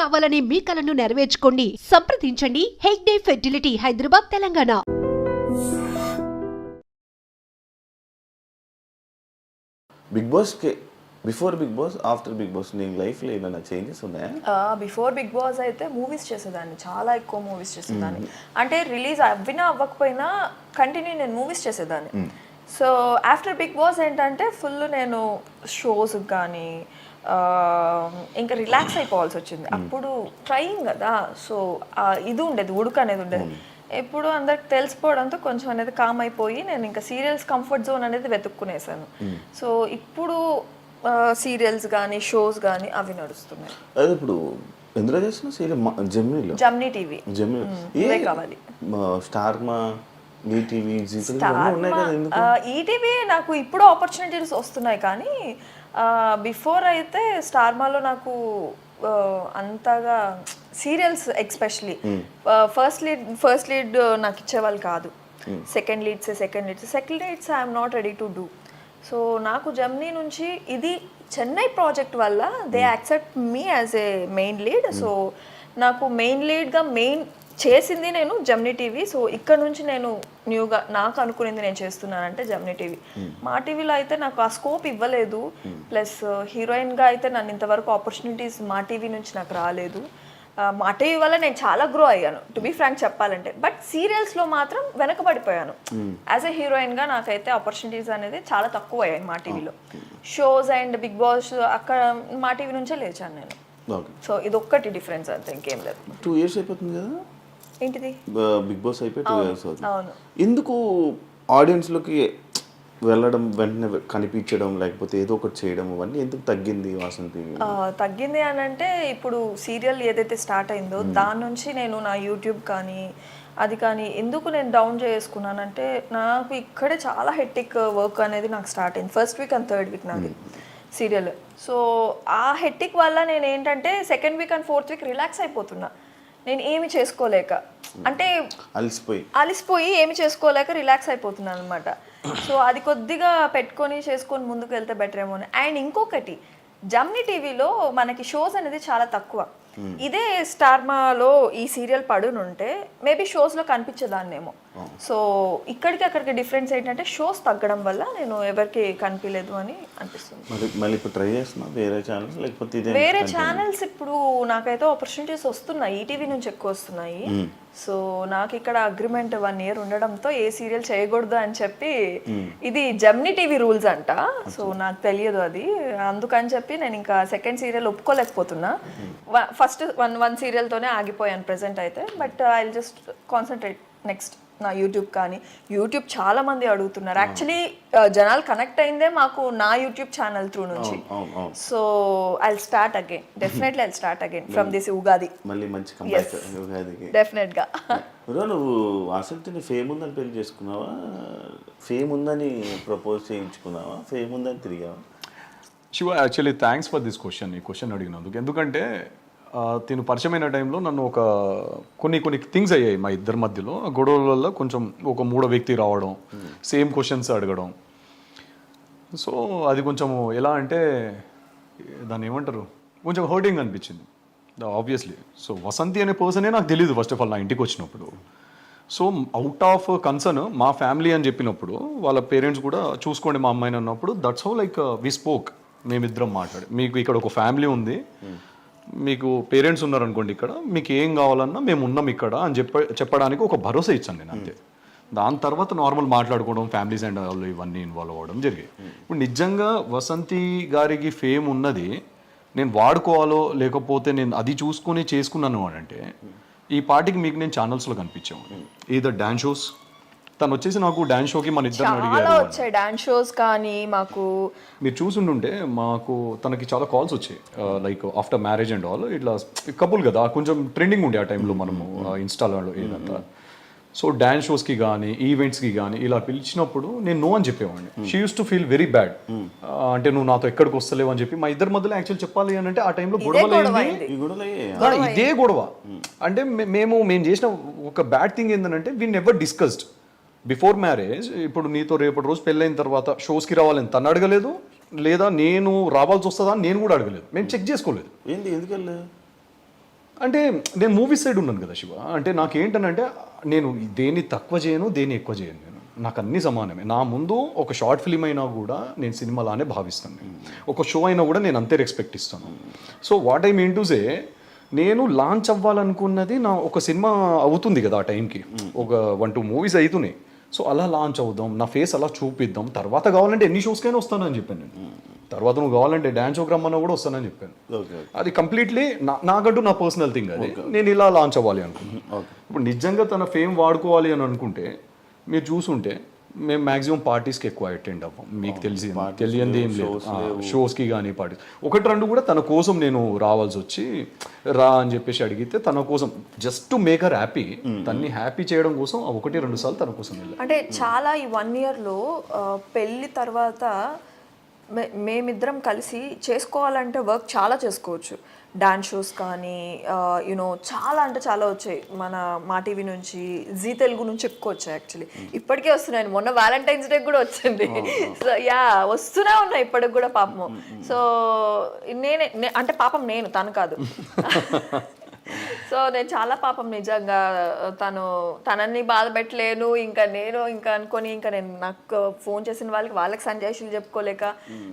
కావాలనే మీ కలను నెరవేర్చుకోండి. సంప్రదించండి. హెగ్డే ఫెర్టిలిటీ హైదరాబాద్ తెలంగాణ. బిగ్ బాస్కి before big boss after big boss నీ లైఫ్లో ఏమైనా చేంజెస్ ఉన్నాయా? బిఫోర్ బిగ్ బాస్ అయితే మూవీస్ చేసేదాన్ని. చాలా ఎక్కువ మూవీస్ చేసేదాన్ని. అంటే రిలీజ్ అవ్వినా అవ్వకపోయినా కంటిన్యూ నేను మూవీస్ చేసేదాన్ని. సో ఆఫ్టర్ బిగ్ బాస్ ఏంటంటే ఫుల్ నేను షోస్ కానీ ఇంకా రిలాక్స్ అయిపోవాల్సి వచ్చింది అప్పుడు ట్రైయింగ్ కదా. సో ఇది ఉండేది ఉడుకు అనేది ఉండేది. ఎప్పుడు అందరికి తెలిసిపోవడంతో కొంచెం అనేది కామ్ అయిపోయి నేను ఇంకా సీరియల్స్ కంఫర్ట్ జోన్ అనేది వెతుక్కునేసాను. సో ఇప్పుడు సీరియల్స్ కానీ షోస్ కానీ అవి నడుస్తున్నాయి. అదే ఇప్పుడు ఎందులో చేస్తున్నా సీరియల్ జెమినీలో? Gemini TV. జెమినీ. ఇవే కావాలి. స్టార్ మా మీ టీవీ జీ తెలుగు ఇవన్నీ ఉన్నాయి కదా ఎందుకు? ఈటీవీ నాకు ఇప్పుడు ఆపర్చునిటీస్ వస్తున్నాయి కానీ బిఫోర్ అయితే స్టార్మాలో నాకు అంతగా serials especially first lead first lead నాకు ఇచ్చేవాళ్ళు కాదు. Second leads second leads second leads I'm not ready to do so నాకు జమ్నీ నుంచి ఇది చెన్నై ప్రాజెక్ట్ వల్ల they accept me as a main lead so నాకు మెయిన్ లీడ్గా మెయిన్ చేసింది నేను జమ్నీ టీవీ. సో ఇక్కడ నుంచి నేను న్యూగా నాకు అనుకునేది నేను చేస్తున్నానంటే జమ్నీ టీవీ. మా టీవీలో అయితే నాకు ఆ స్కోప్ ఇవ్వలేదు. ప్లస్ హీరోయిన్గా అయితే నన్ను ఇంతవరకు ఆపర్చునిటీస్ మా టీవీ నుంచి నాకు రాలేదు. మా టీవీ వల్ల నేను చాలా గ్రో అయ్యాను. టు బీ ఫ్రాంక్ చెప్పాలంటే. బట్ సీరియల్స్లో మాత్రం వెనకబడిపోయాను. యాజ్ ఎ హీరోయిన్గా నాకైతే ఆపర్చునిటీస్ అనేది చాలా తక్కువ అయ్యాయి మా టీవీలో. షోస్ అండ్ బిగ్ బాస్ అక్కడ మా టీవీ నుంచే లేచాను నేను. సో ఇది ఒక్కటి డిఫరెన్స్ అంతే ఇంకేం లేదు. టూ ఇయర్స్ అయిపోతుంది కదా? ఏంటిది? బిగ్ బాస్ అయిపోయి టూ ఇయర్స్ అవుతుంది. ఎందుకు ఆడియన్స్లోకి వెళ్ళడం వెంటనే కనిపించడం లేకపోతే ఏదో ఒకటి చేయడం అవన్నీ ఎందుకు తగ్గింది వాసంతి తగ్గింది అని అంటే ఇప్పుడు సీరియల్ ఏదైతే స్టార్ట్ అయిందో దాని నుంచి నేను నా యూట్యూబ్ కానీ అది కానీ ఎందుకు నేను డౌన్ చేసుకున్నానంటే నాకు ఇక్కడే చాలా హెట్టిక్ వర్క్ అనేది నాకు స్టార్ట్ అయింది. First week and third week నాది సీరియల్. సో ఆ హెట్టిక్ వల్ల నేను ఏంటంటే second week and fourth week relax అయిపోతున్నా. నేను ఏమి చేసుకోలేక. అంటే అలసిపోయి. అలిసిపోయి ఏమి చేసుకోలేక రిలాక్స్ అయిపోతున్నాను అనమాట సో అది కొద్దిగా పెట్టుకొని చేసుకొని ముందుకు వెళ్తే బెటర్ ఏమో అని. అండ్ ఇంకొకటి జమ్ని టీవీలో మనకి షోస్ అనేది చాలా తక్కువ. ఇదే స్టార్మాలో ఈ సీరియల్ పడునుంటే మేబీ షోస్లో కనిపించేదాన్నేమో. సో ఇక్కడికి అక్కడికి డిఫరెన్స్ ఏంటంటే షోస్ తగ్గడం వల్ల నేను ఎవరికి కనిపించలేదు అని అనిపిస్తుంది. మరి మళ్ళీ ఇప్పుడు ట్రై చేస్తున్నా? వేరే ఛానల్స్ లేకపోతే ఇదే వేరే ఛానల్స్ ఇప్పుడు నాకైతే ఆపర్చునిటీస్ వస్తున్నాయి. ఈటీవీ నుంచి ఎక్కువ వస్తున్నాయి. సో నాకు ఇక్కడ అగ్రిమెంట్ వన్ ఇయర్ ఉండడంతో ఏ సీరియల్ చేయకూడదు అని చెప్పి ఇది జమ్ని టీవీ రూల్స్ అంట. సో నాకు తెలియదు అది. అందుకని చెప్పి నేను ఇంకా సెకండ్ సీరియల్ ఒప్పుకోలేకపోతున్నా. ఫస్ట్ వన్ వన్ సీరియల్తోనే ఆగిపోయాను ప్రెసెంట్ అయితే. But I just concentrate next నా యూట్యూబ్ కానీ. యూట్యూబ్ చాలా మంది అడుగుతున్నారు. యాక్చువల్లీ జనాలు కనెక్ట్ అయిందే మాకు నా యూట్యూబ్ ఛానల్ త్రూ నుంచి. So I start again definitely I start again from this Ugadi మళ్ళీ మంచి డెఫినెట్గా నువ్వు ఆసక్తిని ఫేమ్ ఉందని పెళ్ళి చేసుకున్నావా? ఫేమ్ ఉందని ప్రపోజ్ చేయించుకున్నావా? ఫేమ్ ఉందని తిరిగావా? Shiva actually thanks for this question ఈ క్వశ్చన్ అడిగినందుకు. ఎందుకంటే తిను పరిచయమైన టైంలో నన్ను ఒక కొన్ని కొన్ని థింగ్స్ అయ్యాయి మా ఇద్దరి మధ్యలో. గొడవల వల్ల కొంచెం ఒక మూడో వ్యక్తి రావడం సేమ్ క్వశ్చన్స్ అడగడం. సో అది కొంచెం ఎలా అంటే దాన్ని ఏమంటారు? కొంచెం హర్టింగ్ అనిపించింది. ఆబ్వియస్లీ. సో వసంతి అనే పర్సనే నాకు తెలియదు ఫస్ట్ ఆఫ్ ఆల్ నా ఇంటికి వచ్చినప్పుడు. సో అవుట్ ఆఫ్ కన్సర్న్ మా ఫ్యామిలీ అని చెప్పినప్పుడు వాళ్ళ పేరెంట్స్ కూడా చూసుకోండి మా అమ్మాయిని అన్నప్పుడు that's how like we spoke మేమిద్దరం మాట్లాడి మీకు ఇక్కడ ఒక ఫ్యామిలీ ఉంది. Hmm. మీకు పేరెంట్స్ ఉన్నారనుకోండి ఇక్కడ మీకు ఏం కావాలన్నా మేము ఉన్నాం ఇక్కడ అని చెప్ప చెప్పడానికి ఒక భరోసా ఇచ్చాను నేను అంతే. దాని తర్వాత నార్మల్ మాట్లాడుకోవడం ఫ్యామిలీస్ అండ్ వాళ్ళు ఇవన్నీ ఇన్వాల్వ్ అవ్వడం జరిగాయి. ఇప్పుడు నిజంగా వసంతి గారికి ఫేమ్ ఉన్నది నేను వాడుకోవాలో లేకపోతే నేను అది చూసుకొని చేసుకున్నాను అని అంటే ఈ పాటికి మీకు నేను ఛానల్స్లో కనిపించాము ఏదో డ్యాన్స్ షోస్ తను వచ్చేసి నాకు డాన్స్ షోకి మన ఇద్దరిని చాలా అడిగారు. వచ్చాయి డాన్స్ షోస్ కానీ మాకు మీరు చూసుంటుంటే మాకు తనకి చాలా కాల్స్ వచ్చాయి like after marriage and all ఇట్లా కపుల్ కదా కొంచెం ట్రెండింగ్ ఉండే ఆ టైంలో మనము ఇన్స్టాలో ఏదంతా. సో డాన్స్ షోస్కి కానీ ఈవెంట్స్కి కానీ ఇలా పిలిచినప్పుడు నేను నో అని చెప్పేవాడిని. She use to feel very bad అంటే నువ్వు నాతో ఎక్కడికి వస్తలేవు అని చెప్పి మా ఇద్దరి మధ్యలో యాక్చువల్ చెప్పాలి అని అంటే ఆ టైంలో గొడవలు గొడవ ఈ గొడవలు. ఇదే గొడవ. అంటే మే- మేము మేము చేసిన ఒక బ్యాడ్ థింగ్ ఏంటంటే we never discussed before marriage ఇప్పుడు నీతో రేపటి రోజు పెళ్ళైన తర్వాత షోస్కి రావాలని తను అడగలేదు లేదా నేను రావాల్సి వస్తుందా నేను కూడా అడగలేదు. మేము చెక్ చేసుకోలేదు. ఏంది? ఎందుకు వెళ్ళలేదు? అంటే నేను మూవీ సైడ్ ఉన్నాను కదా శివ. అంటే నాకేంటనంటే నేను దేన్ని తక్కువ చేయను దేన్ని ఎక్కువ చేయను నేను. నాకు అన్ని సమానమే. నా ముందు ఒక షార్ట్ ఫిలిం అయినా కూడా నేను సినిమాలానే భావిస్తాను నేను. ఒక షో అయినా కూడా నేను అంతే రెస్పెక్ట్ ఇస్తాను. So what I mean to say నేను లాంచ్ అవ్వాలనుకున్నది నా ఒక సినిమా అవుతుంది కదా ఆ టైంకి ఒక వన్ టూ మూవీస్ అవుతున్నాయి సో అలా లాంచ్ అవుదాం నా ఫేస్ అలా చూపిద్దాం. తర్వాత కావాలంటే ఎన్ని షోస్కైనా వస్తానని చెప్పాను నేను. తర్వాత నువ్వు కావాలంటే డ్యాన్స్ షోకి రమ్మన్నా కూడా వస్తానని చెప్పాను. ఓకే అది కంప్లీట్లీ నా నాకంటూ నా పర్సనల్ థింగ్ అది. నేను ఇలా లాంచ్ అవ్వాలి అనుకున్నాను ఇప్పుడు నిజంగా తన ఫేమ్ వాడుకోవాలి అని అనుకుంటే మీరు చూసుంటే మేము మాక్సిమం పార్టీస్కి ఎక్కువ అటెండ్ అవ్వం. మీకు తెలిసి తెలియంది ఏం లేదు. షోస్కి కానీ పార్టీస్ ఒకటి రెండు కూడా తన కోసం నేను రావాల్సి వచ్చి రా అని చెప్పేసి అడిగితే తన కోసం just to make her happy తన్ని హ్యాపీ చేయడం కోసం ఆ ఒకటి రెండు సార్లు తన కోసం వెళ్ళాను. అంటే చాలా ఈ వన్ ఇయర్లో పెళ్ళి తర్వాత మే- మేమిద్దరం కలిసి చేసుకోవాలంటే వర్క్ చాలా చేసుకోవచ్చు. డాన్స్ షోస్ కానీ యూనో చాలా అంటే చాలా వచ్చాయి. మన మా టీవీ నుంచి జీ తెలుగు నుంచి ఎక్కువ వచ్చాయి యాక్చువల్లీ ఇప్పటికే వస్తున్నాయి. మొన్న వ్యాలంటైన్స్ డే కూడా వచ్చింది. సో యా వస్తూనే ఉన్నాయి ఇప్పటికి కూడా పాపము. సో నేనే అంటే పాపం నేను తను కాదు. సో నేను చాలా పాపం నిజంగా తను తనని బాధ పెట్టలేను ఇంకా నేను ఇంకా అనుకొని ఇంకా నేను నాకు ఫోన్ చేసిన వాళ్ళకి వాళ్ళకి సంజాయిషులు చెప్పుకోలేక.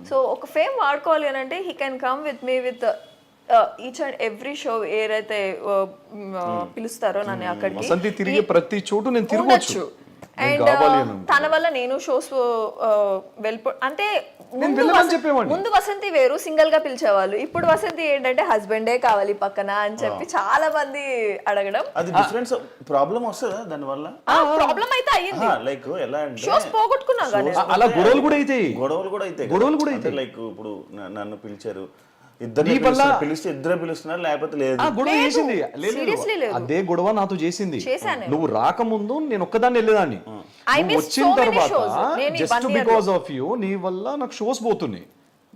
సో ఒక ఫేమ్ వాడుకోవాలి అని అంటే he can come with me with each and every show ఏదైతే పిలుస్తారో నన్ను అక్కడికి. తిరిగే ప్రతి చోటు నేను తిరగవచ్చు నేను అండ్ తన వల్ల నేను షోస్ వెళ్ళిపో అంటే ముందు వసంతి వేరు సింగిల్గా పిలిచేవాళ్ళు. ఇప్పుడు వసంతి ఏంటంటే హస్బెండే కావాలి పక్కన అని చెప్పి చాలా మంది అడగడం. అది డిఫరెన్స్ ప్రాబ్లం వస్తుందా దానివల్ల ప్రాబ్లం అయితే అయ్యింది. లైక్ ఎలా అంటే షోస్ పోగొట్టుకున్నాం అలా గొడవలు కూడా అవుతాయి గొడవలు కూడా అయితే గొడవలు కూడా లైక్ ఇప్పుడు నన్ను పిలిచారు. ఇద్దరు నీ వల్ల- పిలిస్తే ఇద్దరే పిలుస్తున్నారు లేకపోతే లేదు. ఆ గొడవ లేదు. చేసింది లేదు, Seriously లేదు. లేదు. అదే గొడవ నాతో చేసింది. చేశాను. నేను. నువ్వు రాకముందు నేను ఒక్కదాన్ని వెళ్ళేదాన్ని. I నువ్వు missed వచ్చిన so many తర్వాత shows. నేను ఈ just one year because of you నీ వల్ల నాకు షోస్ పోతున్నాయి.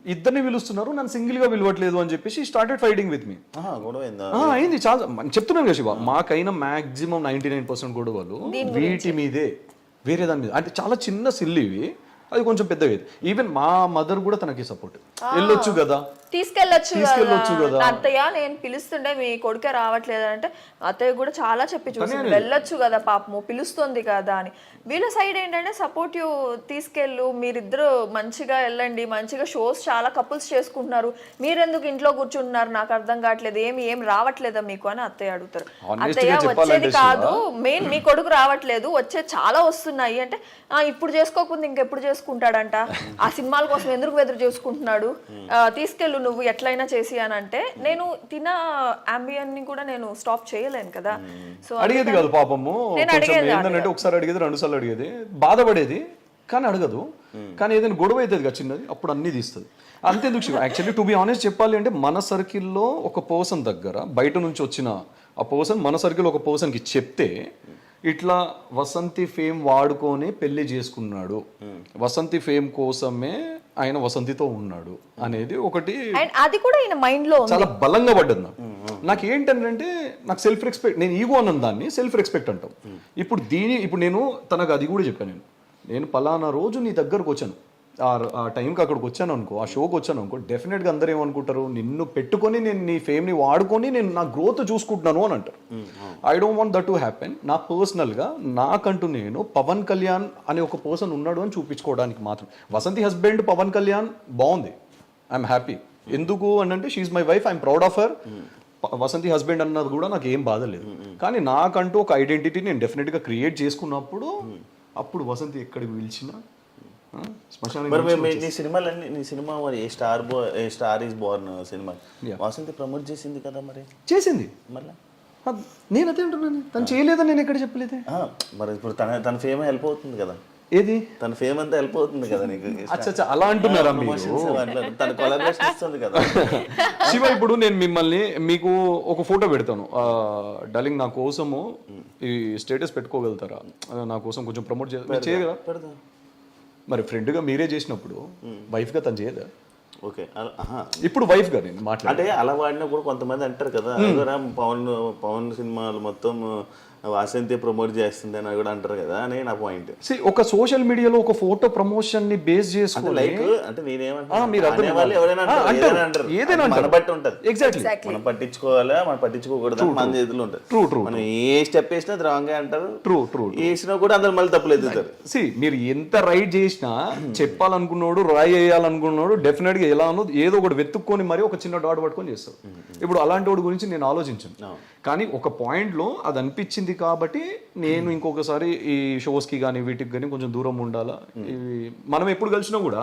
ఇద్దరిని పిలుస్తున్నారు నన్ను సింగిల్గా పిలవట్లేదు అని చెప్పేసి స్టార్టెడ్ ఫైటింగ్ విత్ మీ ఆహా, గొడవ అయిందా? అయింది చాలా. మనం చెప్తున్నాం కదా శివ మాకైనా మాక్సిమం నైన్టీ నైన్ పర్సెంట్ గొడవలు వీటి మీదే. వేరే దాని మీద. అంటే చాలా చిన్న సిల్లివి అది కొంచెం పెద్దవి ఈవెన్ మా మదర్ కూడా తనకి సపోర్ట్ వెళ్ళొచ్చు కదా. తీసుకెళ్ళొచ్చు తీసుకెళ్ళొచ్చు కదా. కదా. అత్తయ్య నేను పిలుస్తుండే మీ కొడుకే రావట్లేదు అంటే అత్తయ్య కూడా చాలా చెప్పి చూసింది. వెళ్ళొచ్చు కదా పాపము పిలుస్తుంది కదా అని. వీళ్ళ సైడ్ ఏంటంటే సపోర్టివ్ తీసుకెళ్ళు మీరిద్దరు మంచిగా వెళ్ళండి మంచిగా షోస్ చాలా కపుల్స్ చేసుకుంటున్నారు. మీరెందుకు ఇంట్లో కూర్చుంటున్నారు? నాకు అర్థం కావట్లేదు ఏమి ఏం రావట్లేదా మీకు అని అత్తయ్య అడుగుతారు. అత్తయ్య వచ్చేది కాదు మెయిన్ మీ కొడుకు రావట్లేదు వచ్చే చాలా వస్తున్నాయి అంటే "ఆ, ఇప్పుడు చేసుకోకుండా ఇంకెప్పుడు చేసుకుంటాడంట? ఆ సినిమాల కోసం ఎందుకు ఎదురు చూసుకుంటున్నాడు? తీసుకెళ్ళు నువ్వు ఎట్లయినా చేసి అని అంటే నేను తిన అంబియన్ని కూడా నేను స్టాప్ చేయలేను కదా. సో అడిగేది కాదు పాపము. ఏంటంటే ఒకసారి అడిగేది రెండు సార్లు అడిగేది. బాధపడేది కానీ అడగదు. కానీ ఏదైనా గొడవ అవుతుంది కదా చిన్నది అప్పుడు అన్ని తీస్తుంది. అంతేందుకు Shiva? Actually to be honest చెప్పాలి అంటే మన సర్కిల్లో ఒక పర్సన్ దగ్గర బయట నుంచి వచ్చిన ఆ పర్సన్ మన సర్కిల్ ఒక పర్సన్కి చెప్తే ఇట్లా వసంతి ఫేమ్ వాడుకొని పెళ్ళి చేసుకున్నాడు. వసంతి ఫేమ్ కోసమే ఆయన వసంతితో ఉన్నాడు అనేది ఒకటి అండ్ అది కూడా ఈయన మైండ్లో ఉంది. చాలా బలంగా పడ్డది నాకు. నాకు ఏంటంటే నాకు సెల్ఫ్ రెస్పెక్ట్ నేను ఈగో అన్న దాన్ని సెల్ఫ్ రెస్పెక్ట్ అంటాం. ఇప్పుడు దీని ఇప్పుడు నేను తనకు అది కూడా చెప్పాను నేను. నేను పలానా రోజు నీ దగ్గరకు వచ్చాను. ఆ ఆ టైంకి అక్కడికి వచ్చాను అనుకో ఆ షోకి వచ్చాను అనుకో డెఫినెట్గా అందరూ ఏమనుకుంటారు? నిన్ను పెట్టుకొని నేను నీ ఫేమ్ని వాడుకొని నేను నా గ్రోత్ చూసుకుంటున్నాను అని అంటారు. I don't want that to happen నా పర్సనల్గా నాకంటూ నేను పవన్ కళ్యాణ్ అనే ఒక పర్సన్ ఉన్నాడు అని చూపించుకోవడానికి మాత్రం. వసంతి హస్బెండ్ పవన్ కళ్యాణ్ బాగుంది. ఐఎమ్ హ్యాపీ ఎందుకు అని అంటే she my wife I'm proud of her Vasanthi husband అన్నది కూడా నాకు ఏం బాధ లేదు. కానీ నాకంటూ ఒక ఐడెంటిటీ నేను డెఫినెట్గా క్రియేట్ చేసుకున్నప్పుడు అప్పుడు వసంతి ఎక్కడికి పిలిచినా మరి నీ సినిమాలన్నీ నీ సినిమా మరి a star bo a star is born cinema? Vasanthi promote చేసింది కదా మరి? చేసింది. మళ్ళీ? నేను అదే అంటున్నాను. తను చేయలేదని నేను ఎక్కడ చెప్పలేదే? మరి ఇప్పుడు తన తన ఫేమ్ హెల్ప్ అవుతుంది కదా? ఏది? తన ఫేమ్ అంతా హెల్ప్ అవుతుంది కదా నీకు? అచ్చా అచ్చా, అలా అంటున్నారా తన కొలాబరేషన్ ఇస్తుంది కదా. శివ ఇప్పుడు నేను మిమ్మల్ని మీకు ఒక ఫోటో పెడతాను. డార్లింగ్ నా కోసము ఈ స్టేటస్ పెట్టుకోగలుగుతారా? నా కోసం కొంచెం ప్రమోట్ చేయగలరా? పెడదాం. మరి ఫ్రెండ్గా మీరే చేసినప్పుడు వైఫ్గా తను చేయదా? ఓకే. ఇప్పుడు వైఫ్గా నేను మాట్లాడు అంటే అలా వాడినప్పుడు కొంతమంది అంటారు కదా "అదిగోరా పవన్ పవన్ సినిమాలు మొత్తం వాసంతి ప్రమోట్ చేస్తుంది అని కూడా అంటారు కదా అని నా పాయింట్ See, ఒక సోషల్ మీడియాలో ఒక ఫోటో ప్రమోషన్ని బేస్ చేసుకుని లైక్ అంటే ఆ, నేనేమంటున్నా మీరు ఎవరైనా అంటారు, అంటారు. ఏదైనా మన. బట్టి ఉంటది. ఎగ్జాక్ట్లీ మనం పట్టించుకోవాలా? మనం పట్టించుకోకూడదు? మన చేతులు ఉంటుంది. True, true, మనం ఏ స్టెప్ వేసినా రాంగ్ అంటారు. ట్రూ ట్రూ వేసినా కూడా అందరు మళ్ళీ తప్పులు ఎత్తుతారు. సి మీరు ఎంత రైట్ చేసినా చెప్పాలనుకున్నాడు రాయి వేయాలనుకున్నాడు డెఫినెట్గా ఎలా ఉన్నదో ఏదో ఒకటి వెతుక్కొని మరి ఒక చిన్న డాట్ పట్టుకొని చేస్తాడు. ఇప్పుడు అలాంటి వాడి గురించి నేను ఆలోచించాను. కానీ ఒక పాయింట్లో అది అనిపించింది కాబట్టి నేను ఇంకొకసారి ఈ షోస్కి కానీ వీటికి కానీ కొంచెం దూరం ఉండాలా? ఇవి మనం ఎప్పుడు కలిసినా కూడా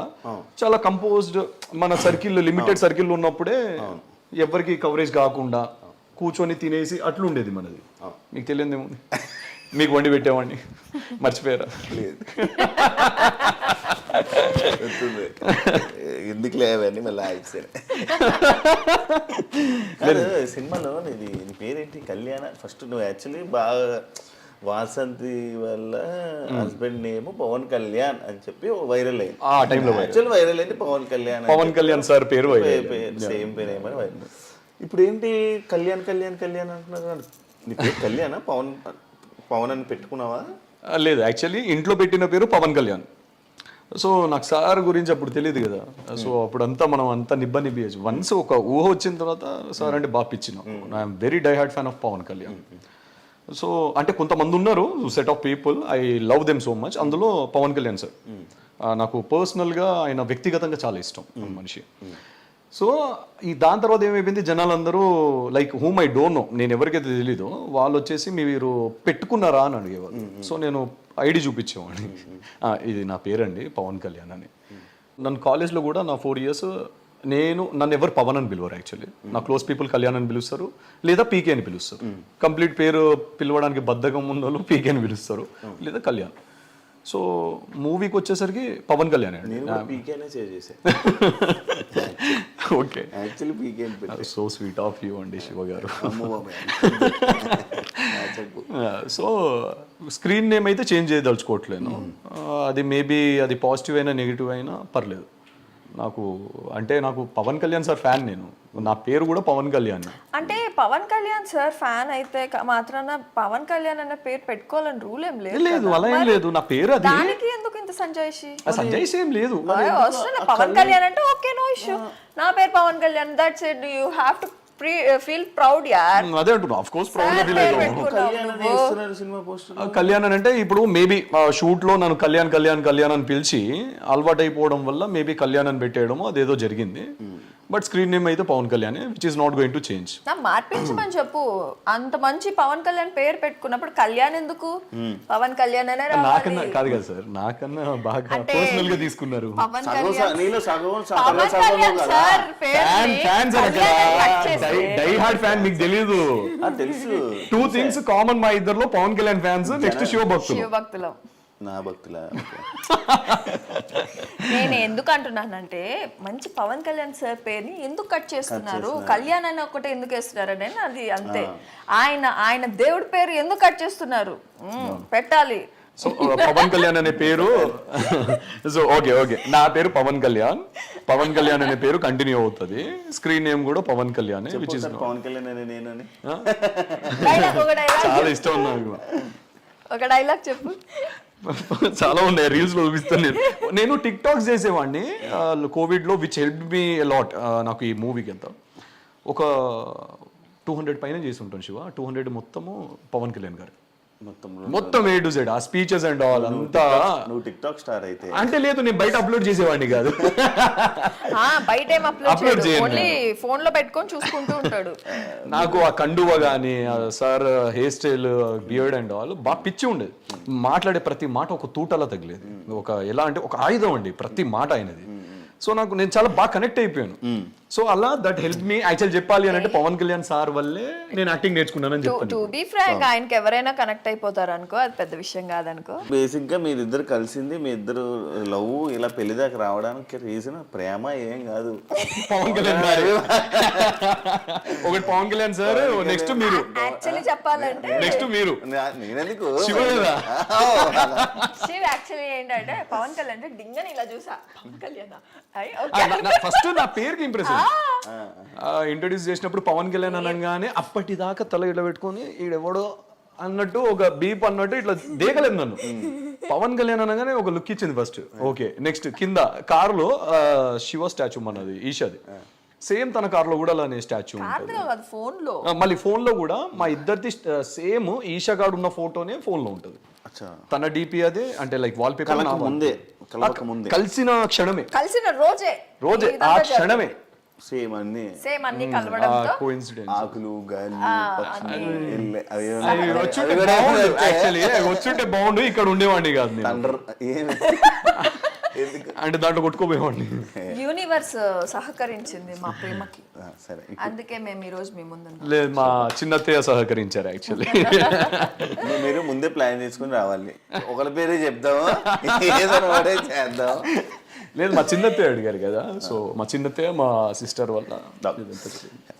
చాలా కంపోజ్డ్ మన సర్కిల్ లిమిటెడ్ సర్కిల్ ఉన్నప్పుడే ఎవరికి కవరేజ్ కాకుండా కూర్చొని తినేసి అట్లుండేది మనది. మీకు తెలియదేమో? మీకు వండి పెట్టేవాడిని. మర్చిపోయారా? వస్తుంది ఎందుకు లేవని మళ్ళీ ఆగిస్తాను కాదు, సినిమాలో నీది నీ పేరేంటి? కళ్యాణ? ఫస్ట్ నువ్వు యాక్చువల్లీ బాగా వాసంతి వల్ల హస్బెండ్ నేమ్ పవన్ కళ్యాణ్ అని చెప్పి వైరల్ అయింది. ఆ టైంలో యాక్చువల్ వైరల్ అయింది పవన్ కళ్యాణ్ పవన్ కళ్యాణ్ సార్ పేరు సేమ్ పేరు ఏమని వైరల్ ఇప్పుడు ఏంటి కళ్యాణ్ కళ్యాణ్ కళ్యాణ్ అంటున్నారు. నీ పేరు కళ్యాణ? పవన్ పవన్ అని పెట్టుకున్నావా? లేదు. యాక్చువల్లీ ఇంట్లో పెట్టిన పేరు పవన్ కళ్యాణ్. సో నాకు సార్ గురించి అప్పుడు తెలియదు కదా. సో అప్పుడంతా మనం అంతా నిబ్బ నిబ్బి వన్స్ ఒక ఊహ వచ్చిన తర్వాత సార్ అంటే బాగా పిచ్చినాం. I'm very die hard fan of Pawan Kalyan so అంటే కొంతమంది ఉన్నారు set of people I love them so much అందులో పవన్ కళ్యాణ్ సార్ నాకు పర్సనల్గా ఆయన వ్యక్తిగతంగా చాలా ఇష్టం. మనిషి. సో ఈ దాని తర్వాత ఏమైపోయింది? జనాలందరూ like whom I don't know నేను ఎవరికైతే తెలీదో వాళ్ళు వచ్చేసి మీరు పెట్టుకున్నారా అని అడిగేవారు సో నేను ఐడి చూపించేవాడిని. "ఆ, ఇది నా పేరండి పవన్ కళ్యాణ్ అని. నన్ను కాలేజ్లో కూడా నా ఫోర్ ఇయర్స్ నేను నన్ను ఎవరు పవన్ అని పిలవరు యాక్చువల్లీ. నా క్లోజ్ పీపుల్ కళ్యాణ్ అని పిలుస్తారు లేదా పీకే అని పిలుస్తారు. కంప్లీట్ పేరు పిలవడానికి బద్ధకం ఉన్న వాళ్ళు పీకే అని పిలుస్తారు లేదా కళ్యాణ్. సో మూవీకి వచ్చేసరికి పవన్ కళ్యాణ్ అండి. నేను కూడా పీకేనే సేవ్ చేశాను okay. Actually PK so sweet of you అండి Shiva garu. So screen name అయితే చేంజ్ చేయదలుచుకోవట్లేను అది మేబీ అది పాజిటివ్ అయినా నెగిటివ్ అయినా పర్లేదు. నాకు అంటే నాకు పవన్ కళ్యాణ్ సార్ ఫ్యాన్ నేను. నా పేరు కూడా పవన్ కళ్యాణ్. అంటే పవన్ కళ్యాణ్ సార్ ఫ్యాన్ అయితే మాత్రాన పవన్ కళ్యాణ్ అన్న పేరు పెట్టుకోవాలని రూల్ ఏం లేదు లేదు అలా ఏం లేదు. నా పేరు అది. దానికి ఎందుకు ఇంత సంజయ్షి? ఆ సంజయ్ సేమ్ లేదు. పవన్ కళ్యాణ్ అంటే ఓకే నో ఇష్యూ. నా పేరు Pawan Kalyan. That's it you have to feel proud యార్ అదే అంటున్నా. ఆఫ్ కోర్స్ ప్రౌడ్ పేరు పెట్టుకున్నావు కళ్యాణ్ అని వేస్తున్నారు సినిమా పోస్టర్ కళ్యాణ్ అని అంటే ఇప్పుడు మేబీ షూట్లో నన్ను కళ్యాణ్ కళ్యాణ్ కళ్యాణ్ అని పిలిచి అలవాటు అయిపోవడం వల్ల మేబీ కళ్యాణ్ అని పెట్టేయడమో అదేదో జరిగింది. బట్ స్క్రీన్ నేమ్ అయితే Pawan Kalyan which is not going to change నా మార్పించమని చెప్పు. అంత మంచి పవన్ కళ్యాణ్ పేరు పెట్టుకున్నప్పుడు కళ్యాణ్ ఎందుకు? పవన్ కళ్యాణ్ అనే నాకన్నా కాదు కదా సార్ నాకన్నా బాగా పర్సనల్గా తీసుకున్నారు. డై హార్డ్ ఫ్యాన్ మీకు తెలియదు తెలుసు. టూ థింగ్స్ కామన్ మా ఇద్దరులో పవన్ కళ్యాణ్ ఫ్యాన్స్ నెక్స్ట్ శివ భక్తులు శివభక్తులం. నా భక్తుల? నేను ఎందుకు అంటున్నానంటే మంచి పవన్ కళ్యాణ్ సార్ పేరుని ఎందుకు కట్ చేస్తున్నారు? కళ్యాణ్ అని ఒకటి ఎందుకు వేస్తున్నారు అని అది అంతే. ఆయన ఆయన దేవుడి పేరు ఎందుకు కట్ చేస్తున్నారు? పెట్టాలి. సో పవన్ కళ్యాణ్ అనే పేరు సో ఓకే ఓకే. నా పేరు పవన్ కళ్యాణ్. పవన్ కళ్యాణ్ అనే పేరు కంటిన్యూ అవుతుంది. స్క్రీన్ నేమ్ కూడా పవన్ కళ్యాణ్ విచ్ ఇస్ ఒకసారి పవన్ కళ్యాణ్ అని చాలా ఇష్టం నాకు. ఒక డైలాగ్ చెప్పు. చాలా ఉన్నాయి రీల్స్లో చూపిస్తాను నేను నేను టిక్ టాక్స్ చేసేవాడిని కోవిడ్లో విచ్ హెల్ప్ మీ లాట్ నాకు ఈ మూవీకి ఎంత ఒక టూ హండ్రెడ్ పైన చేసి ఉంటాను శివ. టూ హండ్రెడ్ మొత్తము పవన్ కళ్యాణ్ గారు. మొత్తం మొత్తం ఏ టు జెడ్ ఆ స్పీచెస్ అండ్ ఆల్ అంతా. నువ్వు టిక్ టాక్ స్టార్ అయితే. అంటే లేదు నేను బయట అప్లోడ్ చేసేవాడిని కాదు. ఆ, బయట ఏం అప్లోడ్ చేయడు. ఓన్లీ ఫోన్లో పెట్టుకొని చూసుకుంటూ ఉంటాడు. నాకు ఆ కండువ కానీ sir hair style beard and all బాగా పిచ్చి ఉండేది మాట్లాడే ప్రతి మాట ఒక తూటలా తగిలేది. ఒక ఎలా అంటే ఒక ఆయుధం అండి ప్రతి మాట అయినది సో నాకు నేను చాలా బాగా కనెక్ట్ అయిపోయాను. సో అలా దట్ హెల్ప్ మీ యాక్చువల్ చెప్పాలి అని అంటే పవన్ కళ్యాణ్ సార్ వల్లే నేను యాక్టింగ్ నేర్చుకున్నానని చెప్తాను టు బీ ఫ్రాంక్ ఆయనకి ఎవరైనా కనెక్ట్ అయిపోతారు అనుకో అది పెద్ద విషయం కాదనుకో. బేసిక్గా మీరిద్దరు కలిసింది మీ ఇద్దరు లవ్ ఇలా పెళ్ళి దాకా రావడానికి రీజన్ ప్రేమ ఏం కాదు. పవన్ కళ్యాణ్ గారు. ఒకటి పవన్ కళ్యాణ్ సార్ నెక్స్ట్ మీరు. యాక్చువల్లీ చెప్పాలంటే నెక్స్ట్ మీరు. నేనెందుకు? శివ యాక్చువల్లీ ఏంటంటే పవన్ కళ్యాణ్ డింగని ఇలా చూసా. పవన్ కళ్యాణ్? ఫస్ట్ నా పేరుకి ఇంప్రెస్ ఇంట్రొడ్యూస్ చేసినప్పుడు పవన్ కళ్యాణ్ అనగానే అప్పటిదాకా తల ఇట్లా పెట్టుకొని ఈడెవడో అన్నట్టు ఒక బీప్ అన్నట్టు ఇట్లా దేకలేదు నన్ను. పవన్ కళ్యాణ్ అనగానే ఒక లుక్ ఇచ్చింది ఫస్ట్ ఓకే నెక్స్ట్ కింద కారులో శివ స్టాచ్యూ మనది ఈషాది సేమ్ తన కారులో కూడా అలానే స్టాచ్యూ ఉంటుంది. ఫోన్లో మళ్ళీ phone లో కూడా మా ఇద్దరిది సేమ్ ఈషా గాడు ఉన్న ఫోటోనే phone లో ఉంటుంది. అచ్చా. తన డిపి అదే అంటే లైక్ వాల్ పేపర్ ముందే కలిసిన క్షణమే. కలిసిన రోజే. రోజే ఆ క్షణమే. సేమ్ అన్ని. సేమ్ అన్ని కలవడంతో. కోఇన్సిడెన్స్ ఆకులు గాలి. యాక్చువల్లీ వచ్చుంటే బాగుండు. ఇక్కడ ఉండేవాడిని కాదు అంటే దాంట్లో కొట్టుకోపోయేవాడిని యూనివర్స్ సహకరించింది మా ప్రేమకి. సరే అందుకే మేము ఈ రోజు మీ ముందు లేదు మా చిన్నత్తయ్య సహకరించారు యాక్చువల్లీ మీ- మీరు ముందే ప్లాన్ చేసుకుని రావాలి. ఒకరి పేరే చెప్దాము? ఏదో ఒకటే చేద్దాం లేదు మా చిన్నత్తయ్య అడిగారు కదా సో మా చిన్నత్తయ్య మా సిస్టర్ వల్ల ఇదంతా జరిగింది.